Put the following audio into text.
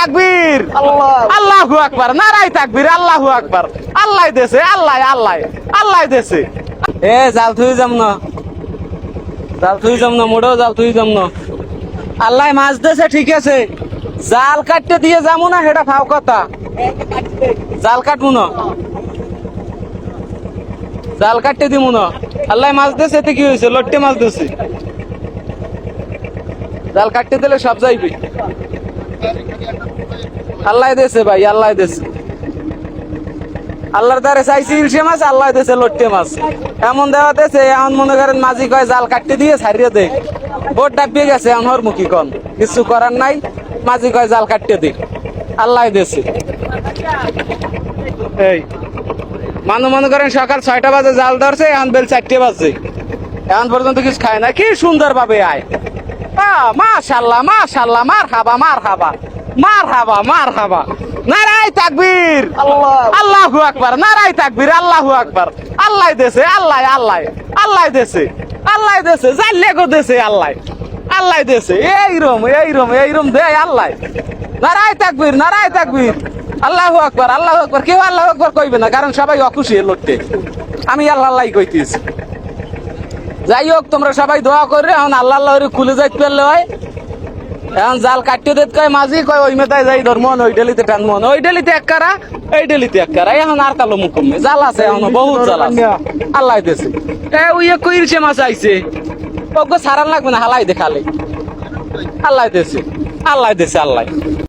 তাকবীর। আল্লাহু। আকবার নারাই তাকবীর আল্লাহু আকবার। আল্লাহ দেছে আল্লাহ আল্লাহ আল্লাহ দেছে। এ জাল থুই যাম না। জাল থুই যাম না মোড়েও জাল থুই যাম না। আল্লাহ মাছ দেছে ঠিক আছে। জাল কাটতে দিয়ে যাব না সেটা ফাও কথা। জাল কাটবো না। জাল কাটতে দিব না। আল্লাহ মাছ দেছে এতে কি হয়েছে? লট্টে মাছ দেছে। জাল কাটতে দিলে সব যাইবে। আল্লাহ দেছে ভাই, আল্লাহ দেছে। আল্লাহর দ্বারে চাইছি ইলশে মাছ, আল্লাহ দেছে লট্টে মাছ। এমন দেওয়া দেছে, এমন মনে করেন মাঝি কয়, জাল কাটতে দিয়ে ছাড়িয়ে দে। বোট ডাবিয়ে গেছে এখন হর মুখী কন। কিছু করার নাই, মাঝি কয়, জাল কাটতে দে। আল্লাহ দেছে। এই, মানু মনে করেন সকাল ছয়টা বাজে জাল ধরছে, এখন বেল চারটে বাজে এখন পর্যন্ত কিছু খায় না, কি সুন্দর ভাবে আয় মাশাল্লাহ মাশাল্লাহ মার হাবা মার হাবা মার হাবা মার হাবা নারাই তাকবীর। আল্লাহু। আকবার নারাই তাকবীর আল্লাহু আকবার। আল্লাহ দেছে আল্লাহ আল্লাহ আল্লাহ দেছে আল্লাহ দেছে জাল্লে গো দেছে আল্লাহ। আল্লাহ দেছে এইরম এইরম এইরম দে আল্লাহ। নারাই তাকবীর নারাই তাকবীর। আল্লাহু আকবার আল্লাহু আকবার কেউ আল্লাহু আকবার কইবে না কারণ সবাই অখুশি লোকতে আমি আল্লাহ আল্লাহ কইতেছি। যাই হোক তোমরা সবাই দোয়া করে এখন আল্লাহ আল্লাহ খুলে যাইতে পারলে হয়। এখন জাল কাটতে দিতে কয় মাঝি কয় ওই মেতায় যাই ধর মন ওই ডেলিতে টান মন ওই ডেলিতে এক কারা এই ডেলিতে এক কারা এখন আর কালো মুকুমে জাল আছে এখন বহুত জাল আছে। আল্লাহ দেছে এ ওই ইলশে মাছ আইছে। ওকে সারান লাগবে না হালাই দেখালে আল্লাহ দেছে আল্লাহ দেছে আল্লাহ।